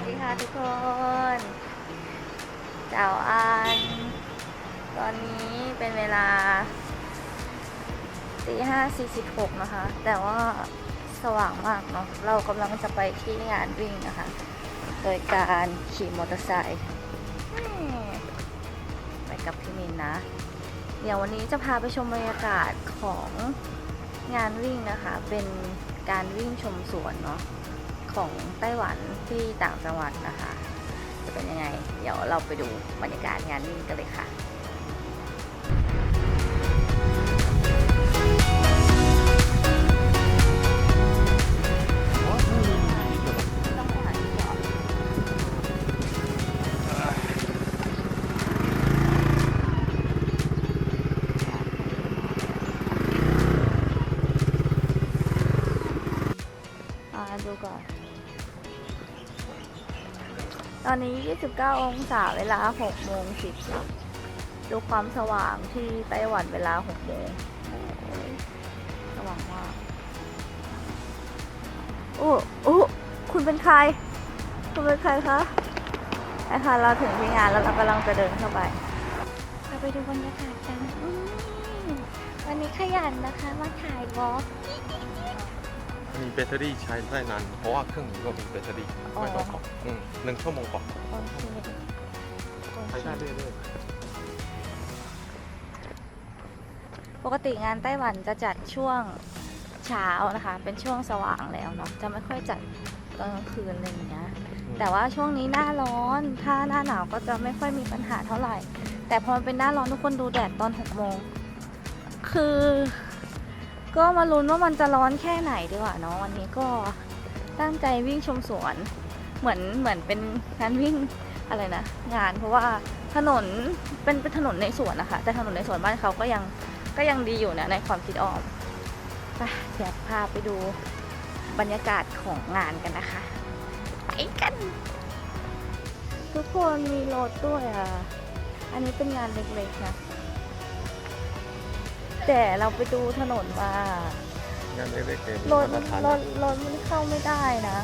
วัสดีค่ะทุกคน เจ้าอัน ตอนนี้เป็นเวลาตีห้าสี่สิบหกนะคะ แต่ว่าสว่างมากเนาะ เรากำลังจะไปที่งานวิ่งนะคะ โดยการขี่มอเตอร์ไซค์ไปกับพี่มินนะ เดี๋ยววันนี้จะพาไปชมบรรยากาศของงานวิ่งนะคะ เป็นการวิ่งชมสวนเนาะ ของไต้หวันที่ต่างจังหวัดนะคะ จะเป็นยังไง เดี๋ยวเราไปดูบรรยากาศงานวิ่งกันเลยค่ะ ตอนนี้ 29 องศาเวลา6โมง10ดูความสว่างที่ไต้หวันเวลา6โมงสว่างมากโอ้โอ้คุณเป็นใคร คุณเป็นใครคะไอค่ะเราถึงที่งานแล้วเรากำลังจะเดินเข้าไป เราไปดูบรรยากาศกันวันนี้ขยันนะคะ มาถ่ายวอล์ก มีแบตเตอรี่ใช้ได้นาน เพราะว่าเครื่องนี้ก็มีแบตเตอรี่อ๋อไม่ต้องขออืมหนึ่งชั่วโมงก่อนโอเคโอใช้เคได้เรื่อยปกติงานไต้หวันจะจัดช่วงเช้านะคะ เป็นช่วงสว่างแล้วเนาะจะไม่ค่อยจัดตอนกลางคืนอะไรอย่างเงี้ยๆแต่ว่าช่วงนี้หน้าร้อน ถ้าหน้าหนาวก็จะไม่ค่อยมีปัญหาเท่าไหร่ แต่พอมันเป็นหน้าร้อนทุกคนดูแดดตอนหกโมง คือ ก็มาลุ้นว่ามันจะร้อนแค่ไหนดีกว่าเนาะวันนี้ก็ตั้งใจวิ่งชมสวน เหมือนเหมือนเป็นงานวิ่งอะไรนะงานเพราะว่าถนนเป็นเป็นถนนในสวนนะคะแต่ถนนในสวนบ้านเขาก็ยังก็ยังดีอยู่นะในความคิดออมไปเดี๋ยวพาไปดูบรรยากาศของงานกันนะคะไปกัน ทุกคนมีรถด้วยอะ อันนี้เป็นงานเล็กๆนะ แต่เราไปดูถนนมางานเล็กๆเองรถมาตรฐานรถรถมันเข้าไม่ได้นะ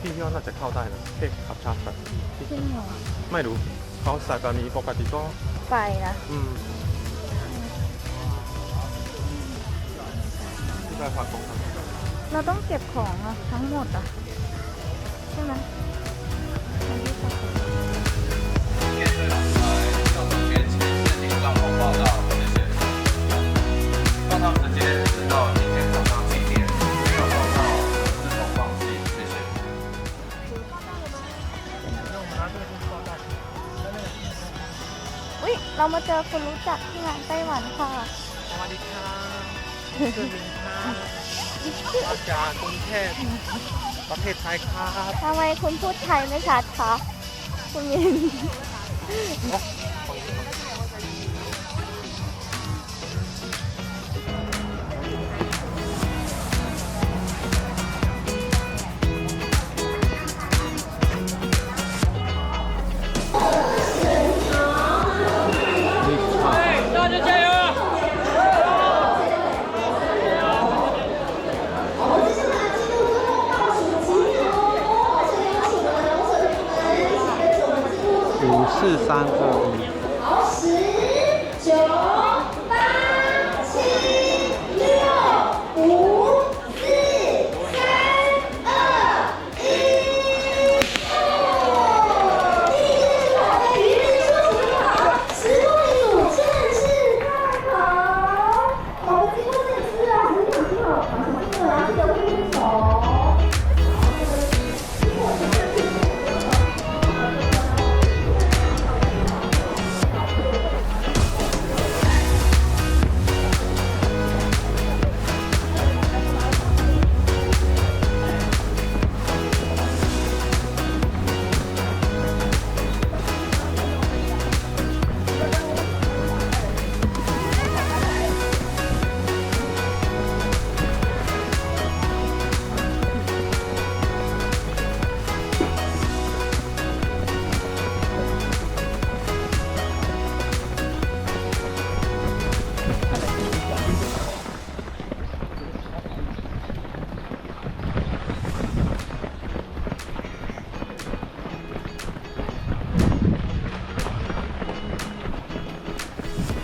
พี่ยอดน่าจะเข้าได้นะเทคขับชาร์จแบบจริงเหรอ ไม่รู้เขาสายการนี้ปกติก็ไปนะ อืมได้ฝากของครับเราต้องเก็บของอะทั้งหมดอะใช่ไหม อุ้ยเรามาเจอคนรู้จักที่งานไต้หวันค่ะสวัสดีครับชื่อมินครับมาจากกรุงเทพประเทศไทยครับทำไมคุณพูดไทยไม่ชัดคะคุณยิน 五四三二一。好十九。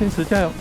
坚持加油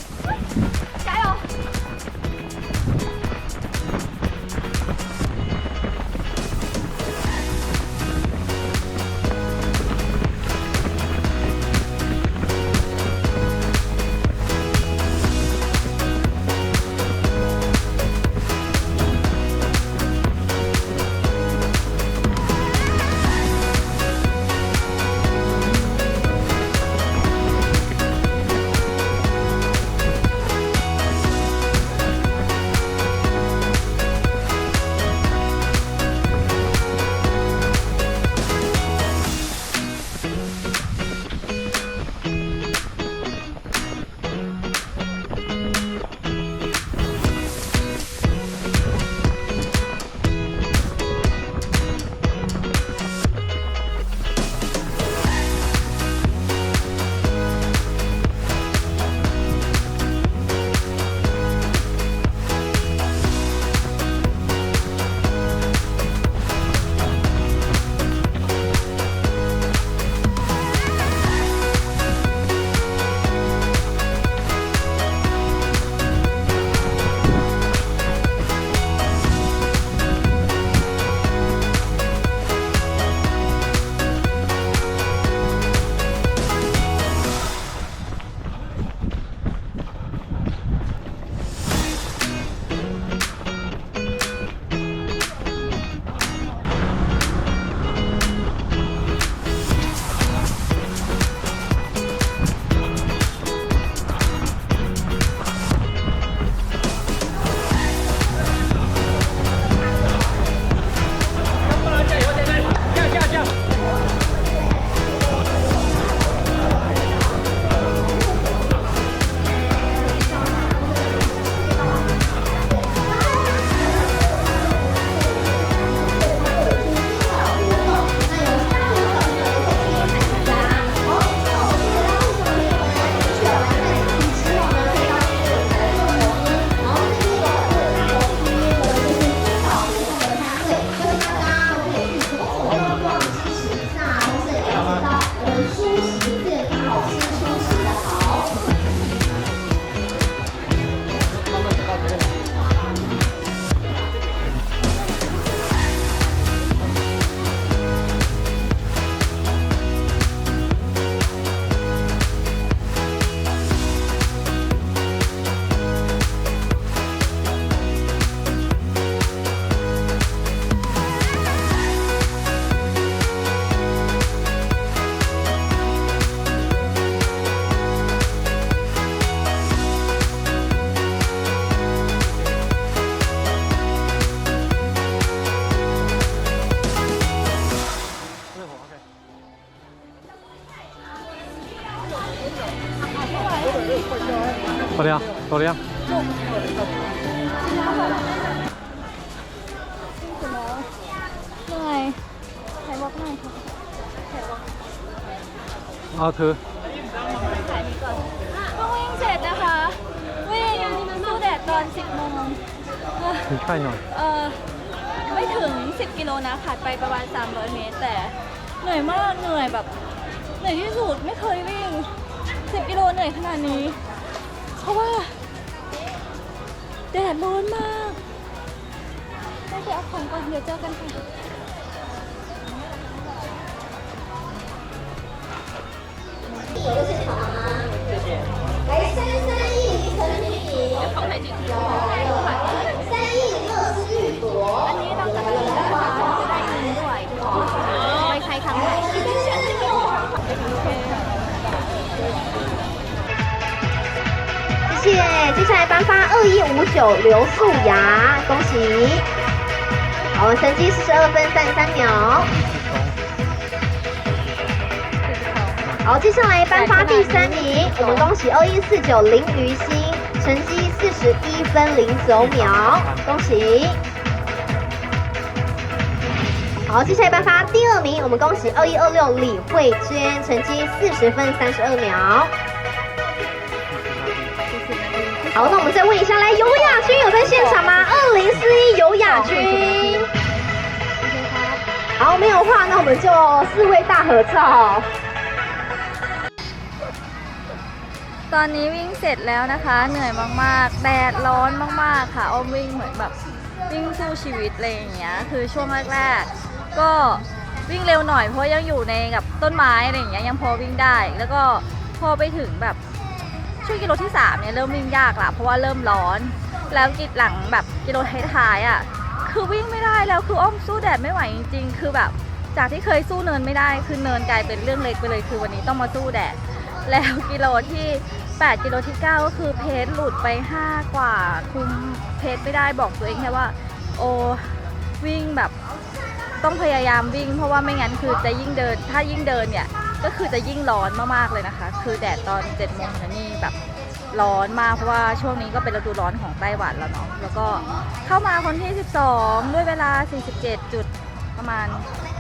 หรือยังยังไงใครบอกหน่อยเอาถือต้อวิ่งเสร็จนะคะ วิ่งสู้แดดตอน 10โมงถึงใช่หน่อย เออไม่ถึง 10 กิโลนะขาดไปประมาณ 300 เมตร แต่เหนื่อยมากเหนื่อยแบบเหนื่อยที่สุดไม่เคยวิ่ง 10 กิโลเหนื่อยขนาดนี้ เพราะว่า แดดร้อนมากได้ไปเอาของก่อน เดี๋ยวเจอกันค่ะ 来三三亿凌晨平饮，有三 接下来颁发二一五九刘素雅，恭喜！好，成绩四十二分三十三秒。好，接下来颁发第三名，我们恭喜二一四九林于欣，成绩四十一分零九秒，恭喜。好，接下来颁发第二名，我们恭喜二一二六李慧娟，成绩四十分三十二秒。好，那我们再问一下，来，尤雅君有在现场吗？二零四一尤雅君。好，没有话，那我们就四位大合照。 ตอนนี้วิ่งเสร็จแล้วนะคะ เหนื่อยมากๆ แดดร้อนมากๆค่ะอ้อมวิ่งเหมือนแบบวิ่งสู้ชีวิตอะไรอย่างเงี้ย คือช่วงแรกๆ ก็วิ่งเร็วหน่อยเพราะยังอยู่ในกับต้นไม้อะไรอย่างเงี้ยยังพอวิ่งได้ แล้วก็พอไปถึงแบบ ช่วงกิโลที่3เนี่ยเริ่มวิ่งยากละเพราะว่าเริ่มร้อน แล้วกิจหลังแบบกิโลท้ายๆอะคือวิ่งไม่ได้แล้วคืออ้อมสู้แดดไม่ไหวจริงๆคือแบบ จากที่เคยสู้เนินไม่ได้คือเนินกลายเป็นเรื่องเล็กไปเลย คือวันนี้ต้องมาสู้แดดแล้วกิโลที่ 8 กิโลที่ 9 ก็คือเพจหลุดไป 5 กว่า คุมเพจไม่ได้บอกตัวเองแค่ว่า โอ้วิ่งแบบต้องพยายามวิ่ง เพราะว่าไม่งั้นคือจะยิ่งเดิน ถ้ายิ่งเดินเนี่ย ก็คือจะยิ่งร้อนมากๆเลยนะคะ คือแดดตอน7โมงถึงนี่แบบร้อนมากเพราะว่าช่วงนี้ก็เป็นฤดูร้อนของไต้หวันแล้วเนาะแล้วก็เข้ามาคนที่ 12 ด้วยเวลา 47 จุดประมาณ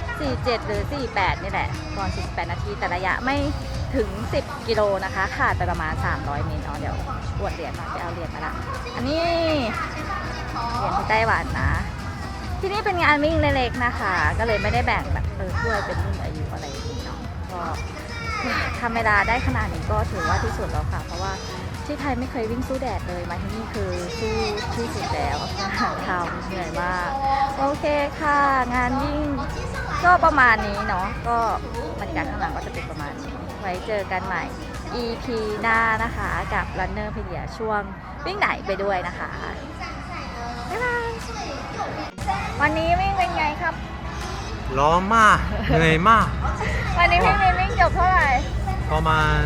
47 หรือ 48 นี่แหละก่อน 48 นาทีแต่ระยะไม่ถึง 10 กิโลนะคะ ขาดไปประมาณ 300 เมตรเนาะเดี๋ยวอวดเหรียญมาไปเอาเหรียญมาละอันนี้เหรียญที่ไต้หวันนะ ที่นี่เป็นงานวิ่งเล็กๆนะคะ ก็เลยไม่ได้แบ่งแบบเออถ้วยเป็นรุ่น ก็ทำเวลาได้ขนาดนี้ก็ถือว่าที่สุดแล้วค่ะ เพราะว่าที่ไทยไม่เคยวิ่งสู้แดดเลยมาที่นี่คือสู้ที่สุดแล้วทำเหนื่อยมาก โอเคค่ะ งานวิ่งก็ประมาณนี้เนาะก็บรรยากาศข้างหลังก็จะเป็นประมาณนี้ ไว้เจอกันใหม่ EP หน้านะคะกับ Runner p e d i a ช่วงวิ่งไหนไปด้วยนะคะ บ๊ายบาย วันนี้วิ่งเป็นไงครับ ร้อนมากเหนื่อยมาก วันนี้พี่มินวิ่งจบเท่าไหร่ประมาณ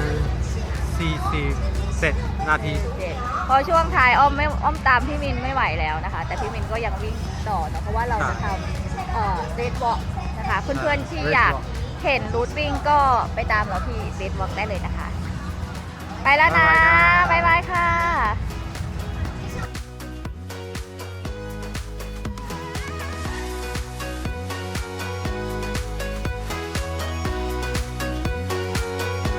47นาทีพอช่วงท้ายอ้อมไม่อ้อมตามพี่มินไม่ไหวแล้วนะคะ แต่พี่มินก็ยังวิ่งต่อเนอะเพราะว่าเราจะทำเอ่อเรดวอล์กนะคะ เพื่อนๆที่ Red อยาก Walk เห็นรูทวิ่งก็ไปตามเราที่เรดวอล์กได้เลยนะคะ ไปแล้วนะ บ๊ายบายครับบ๊ายบายค่ะ